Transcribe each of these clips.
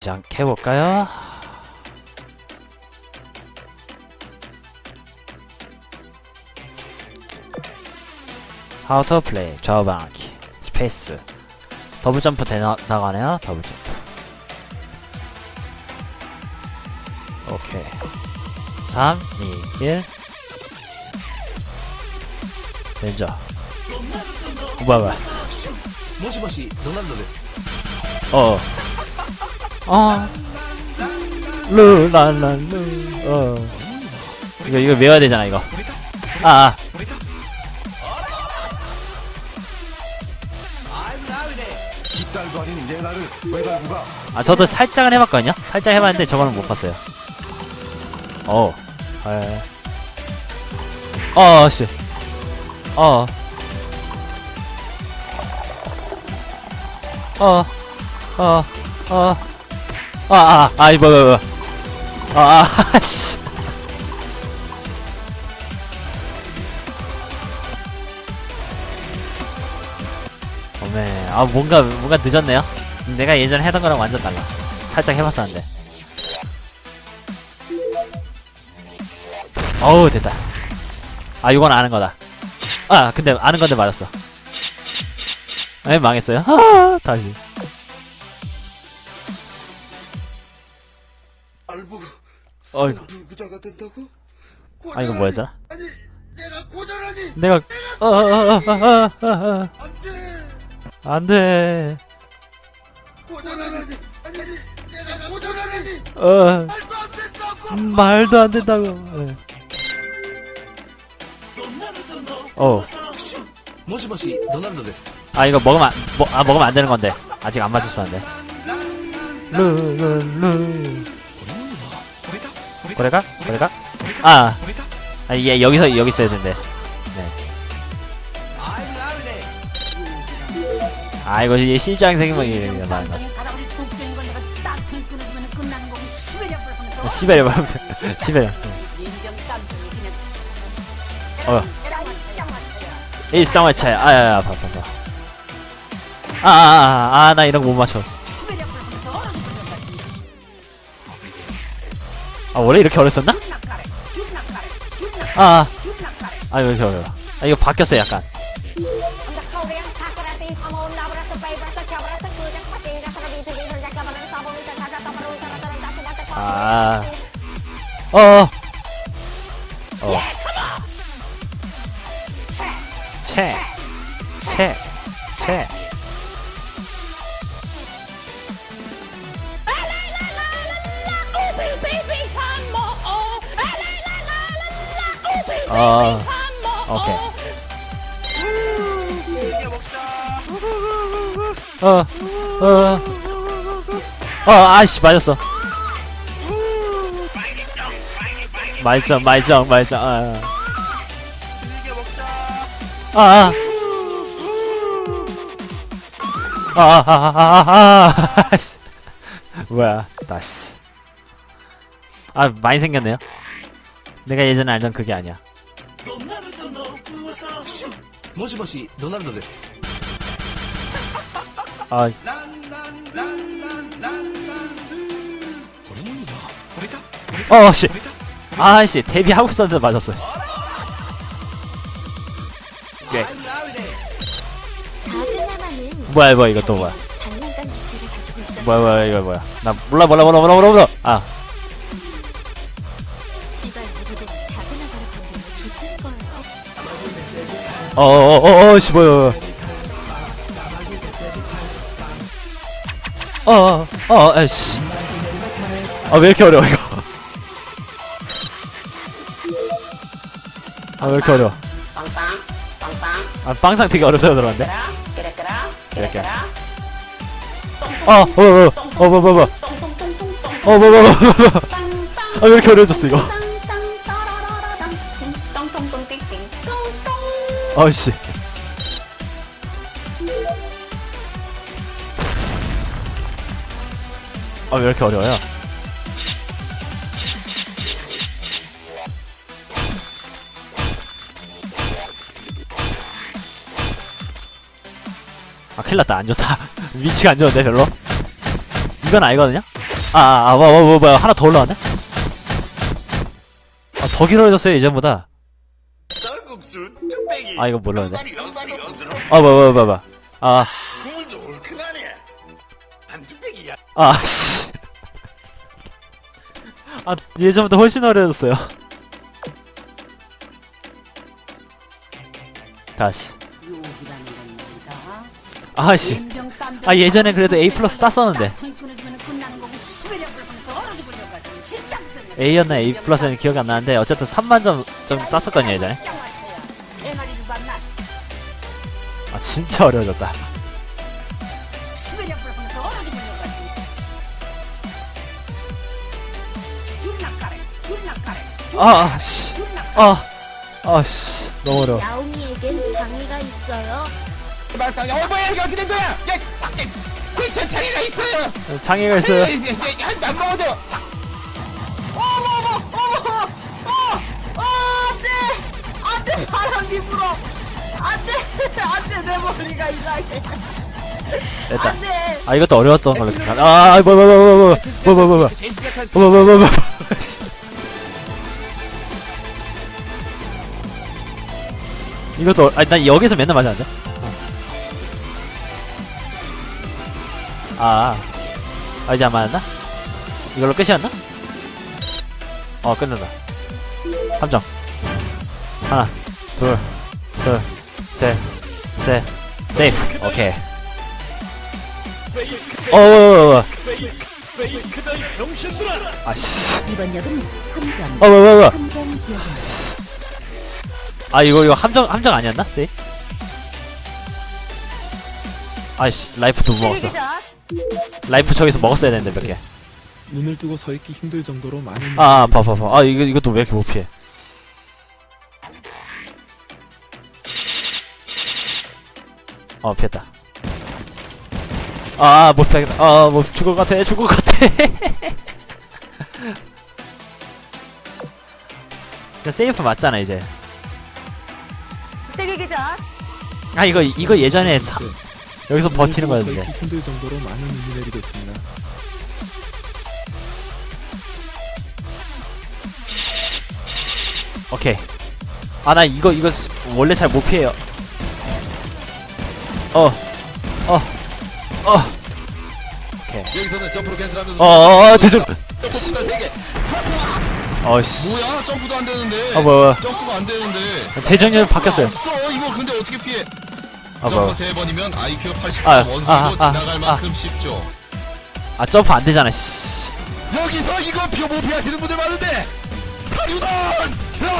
시작 해볼까요? 아우터 플레이 좌우방하기 스페이스. 더블 점프 되나가네요 더블 점프. 오케이. 3 2 1 렌저 뭐야 뭐야? 어어. 어. 아. 르라란 르. 어. 이거 이거 외워야 되잖아 이거. 아. 아. 아 저도 살짝은 해봤거든요? 살짝 해봤는데 저거는 못 봤어요 어 아. 에. 어씨 어. 어. 어. 어. 아, 아, 아, 이거, 이거, 이거. 아, 아, 씨. 어메, 아, 뭔가, 뭔가 늦었네요. 내가 예전에 해던 거랑 완전 달라. 살짝 해봤었는데. 어우, 됐다. 아, 이건 아는 거다. 아, 근데 아는 건데 맞았어. 에, 망했어요. 아, 다시. 어이구. 불구자가 된다고? 아, 이거 뭐였더라? 아니 내가 고전하니 내가, 어, 어, 어, 어, 어, 어, 안돼 안 돼. 고전하니 아니 내가 고전하니 어, 말도 안 된다고 말도 안 된다고. 예. 어. もしもしドナルドです 아 이거 먹으면 안, 뭐, 아 먹으면 안 되는 건데 아직 안 맞췄었는데. 루루루. 고래가? 고래가? 아! 아, 얘 여기서, 여기 있어야 된대. 네. 아, 이거 얘 실장 생명이래, 말만. 시베리아 바람 시베리아 어. 일상화차야. 아야야 봐봐봐 아아아나 아, 아, 아, 이런 거 못 맞춰. 아, 원래 이렇게 어렸었나? 아, 아, 아, 이거 이렇게 어려워. 아, 이거 바뀌었어 요, 약간. 아, 어, 어, 어. 채, 채, 채. 어, 오케이. 어, 어, 어, 아이씨, 맞았어. 말정, 말정, 말정, 아, 아, 아, 아, 아, 아, 아, 아, 아, 씨. 뭐야, 다시. 아, 많이 생겼네요. 내가 예전에 알던 그게 아니야. もしもしドナルドです 아, ランランランランランランこれもいいなこれかこれか 어, 씨. これか 아씨, 데뷔하고 있었는데 맞았어. 예. あるあるね 작은 하마는 뭐야, 뭐야, 이거 또 뭐야. 장난감 기술을 가지고 있어. 뭐야, 뭐야, 이거 뭐야. 나 몰라, 몰라, 몰라, 몰라, 몰라, 몰라. 아, 시발 모두들 작은 하마를 건드리면 좋다는 거예요. 어, 어, 어, 어, 씨, 뭐야, 뭐야. 어, 어, 어, 에이씨. 아, 왜 이렇게 어려워, 이거. 아, 왜 이렇게 어려워. 아, 빵상 되게 어렵다고 들었는데? 그래그라 어, 어, 어, 어, 어, 뭐, 뭐, 뭐. 어, 뭐, 뭐, 뭐, 뭐, 뭐. 아. 땅땅 어이씨. 아, 왜 이렇게 어려워요? 아, 큰일 났다. 안 좋다. 위치가 안 좋은데, 별로? 이건 알거든요? 아아 뭐, 뭐, 뭐, 뭐야 하나 더 올라왔네? 아, 더 길어졌어요 이전보다 아 이거 양발이 어지러 아뭐뭐 뭐뭐 아 아, 씨. 아, 예전보다 훨씬 어려졌어요. 다시. 아씨. 아, 예전에 그래도 A 플러스 땄었는데. A였나 A 플러스는 기억이 안 나는데, 어쨌든 3만 점, 좀 땄었거든요, 예전에. 진짜 어려워졌다. 아, 아, 씨. 아, 아, 씨. 너무 어려워. 야옹이에겐 장애가 있어요. 말당 어 뭐야 이거 어떻게 된 거야? 야, 그저 자기가 있어요. 장애가 있어요. 안 먹어도. 어머 어머 어머 어 안돼 안돼 바람이 불어 안돼 안돼 내 머리가 이상해. 됐다. 안돼. 아 이것도 어려웠어 네, 원래. 아 뭐야 뭐야 뭐야 뭐야 뭐야 뭐야 뭐야 뭐야 뭐야 뭐야 뭐야. 이것도 어- 아니 난 여기서 맨날 맞았는데. 어. 아, 아 이제 안 맞았나? 이걸로 끝이었나? 어 끝났다 함정. 하나, 둘, 셋, 셋, 세이프. 오케이. 어, 어, 어, 어. 아씨. 이번 역은 함정. 어, 뭐, 뭐, 뭐. 함정역입니다. 아씨. 아, 이거, 이거 함정, 함정 아니었나? 세 아이씨, 라이프 두 먹었어. 라이프 저기서 먹었어야 되는데, 몇 개. 눈을 뜨고 서 있기 힘들 정도로 많은 아, 아, 봐, 봐, 봐. 아, 이거, 이것도 왜 이렇게 못 피해? 어, 피했다. 아, 아, 못 피하겠다. 아, 뭐, 죽을 것 같아, 죽을 것 같아. 진짜 세이프 맞잖아, 이제. 아, 이거, 이거 예전에 사, 여기서 버티는 눈을 뜨고 서 거였는데. 힘들 정도로 많은 눈이 내리고 있습니다. 오케이. 아, 나 이거, 이거 스- 원래 잘 못 피해요. 어, 어, 어. 여기서는 점프로 캔슬하면서 어, 어, 어. 점프보다 세개. 어씨. 뭐야 점프도 안 되는데. 아, 뭐야, 점프가 안 되는데. 대전열 바뀌었어요. 없어. 이거 근데 어떻게 피해? 아, 점프 뭐야. 세 번이면 IQ 84 아, 원숭이도 아, 아, 지나갈 아. 만큼 쉽죠. 아, 점프 안 되잖아, 씨. 여기서 이거 표못 피하시는 분들 많은데. 사류단!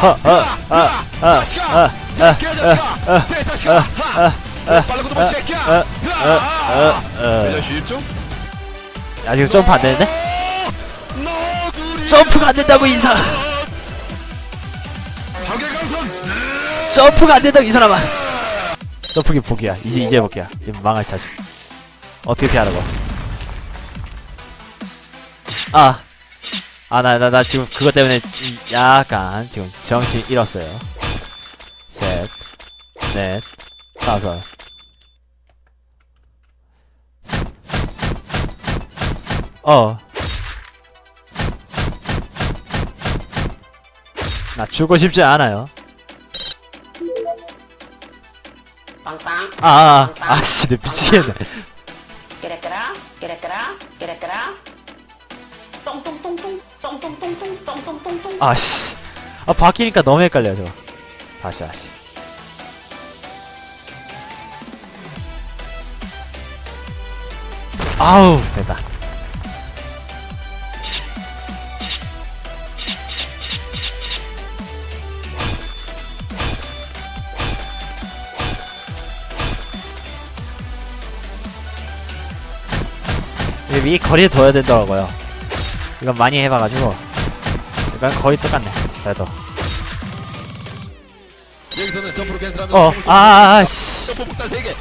아, 아, 아, 아, 아, 아, 개자식아! 개자식아 빨라고도 못 새끼야 아, 아, 아. 그냥 쉽죠? 아직 점프 안 되는데? 점프가 안 된다고, 이사. 박예강선 점프가 안 된다고, 이 사람아. 점프기 포기야. 이제, 이제 볼게야. 이 망할 자식. 어떻게 피하라고. 아. 아, 나, 나, 나 지금 그것 때문에 이- 약간 지금 정신 잃었어요. 셋, 넷, 다섯. 어. 나 죽고 싶지 않아요. 아, 아, 아, 아 씨, 내 미치겠네. 똥똥똥똥, 똥똥똥똥, 똥똥똥똥. 아 씨. 아, 바뀌니까 너무 헷갈려, 저거. 다시, 다시. 아우, 됐다. 위 거리에 둬야 되더라고요. 이건 많이 해봐가지고. 이건 거의 똑같네. 그래도. 여기서는 점프로 캔슬하면서 어, 아, 아, 아, 씨. 점프 폭탄 3개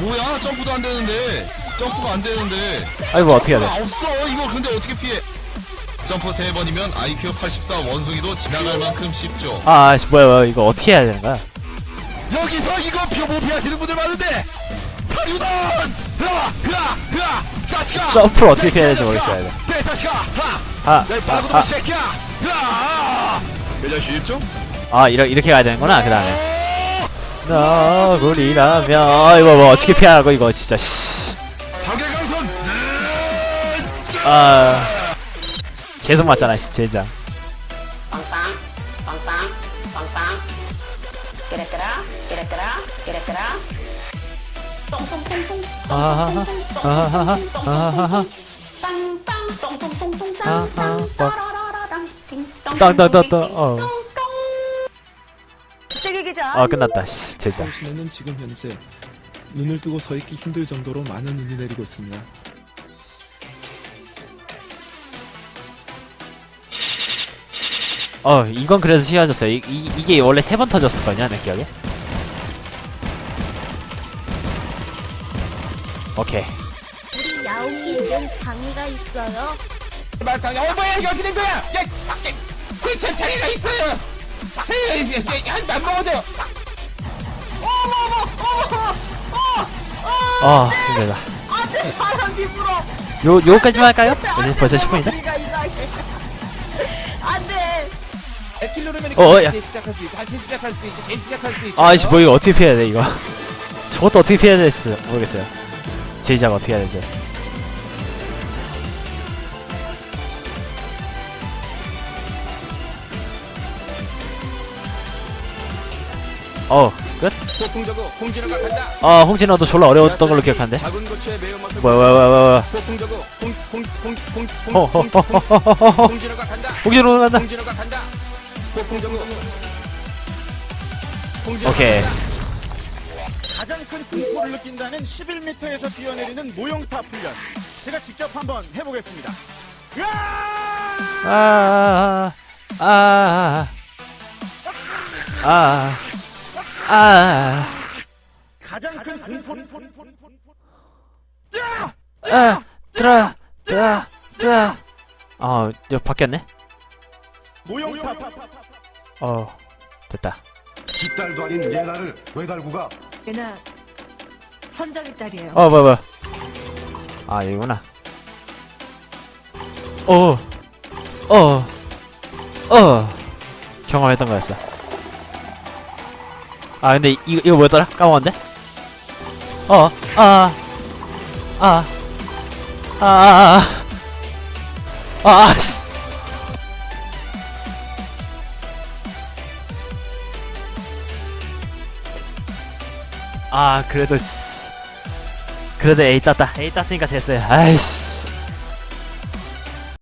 뭐야 점프도 안 되는데 점프가 안 되는데 아이고, 어떻게 해야 돼? 아 없어 이거 근데 어떻게 피해 점프 3번이면 IQ 84 원숭이도 지나갈 만큼 쉽죠 아, 아씨, 뭐야, 뭐야, 이거 어떻게 해야 되는 거야? 여기서 이거 표못 피하시는 분들 많은데 사류단 으아 으아 으아 자식아 점프를 어떻게 피해야 될지 모르겠어요. 내 자식아 하 아, 내 바보도 아, 새끼야 야 매장 실점 아, 이러, 이렇게 가야 되는구나, 그 다음에. 너구리라면, 어, 이거 뭐, 어떻게 피하라고, 이거, 진짜, 씨. 아. 계속 맞잖아, 씨, 젠장. 땅, 땅, 땅, 띵, 땅, 띵, 어. 아, 끝났다, 씨, 젠장. 서울시내는 지금 현재 눈을 뜨고 서 있기 힘들 정도로 많은 눈이 내리고 있습니다. 어, 이건 그래서 쉬워졌어요. 이, 이, 이게 원래 세 번 터졌을걸요, 내 기억에? 오케이. 우리 야옹이는 장애가 있어요. 말상 어 뭐야 이거 어떻게 된 거야 야 밖에 자리가 있어요 자리가 한안 먹어도 아, 힘들다. 안돼 바람이 불어 요, 요거까지만 할까요? 이제 벌써 10분인데? 머리가 이상해 안돼 킬로르면 어, 야. 시작할 수 있어 한채 시작할 수 있어 제 시작할 수 있어 아이씨, 뭐 이거 어떻게 피해야 돼, 이거. 저것도 어떻게 피해야 될지 모르겠어요. 제이자가 어떻게 해야 될지. 어, 끝? 아, 홍진호도 졸라 어려웠던 걸로 매운맛을 뭐야, 뭐야, 뭐야, 뭐야. 홍진호가 간다 홍진호 간다. 홍진호가 간다 오케이. 가장 큰 공포를 느낀다는 11m에서 뛰어내리는 모형탑 훈련. 제가 직접 한번 해보겠습니다. 아, 아, 아, 아, 가장 큰 공포를 아, 들어, 들어. 어, 이거 바뀌었네? 모형탑 어, 됐다. 뒷딸도 아닌 예나를 외달구가 얘나 선정의 딸이에요. 어, 뭐야, 뭐야. 아, 이구나. 어, 어, 어. 경험했던 거였어. 아, 근데 이, 이거 뭐였더라? 까먹었는데? 어, 아, 아, 아, 아, 아, 아, 씨. 아, 그래도, 씨. 그래도 A 땄다. A 땄으니까 됐어요. 아이씨.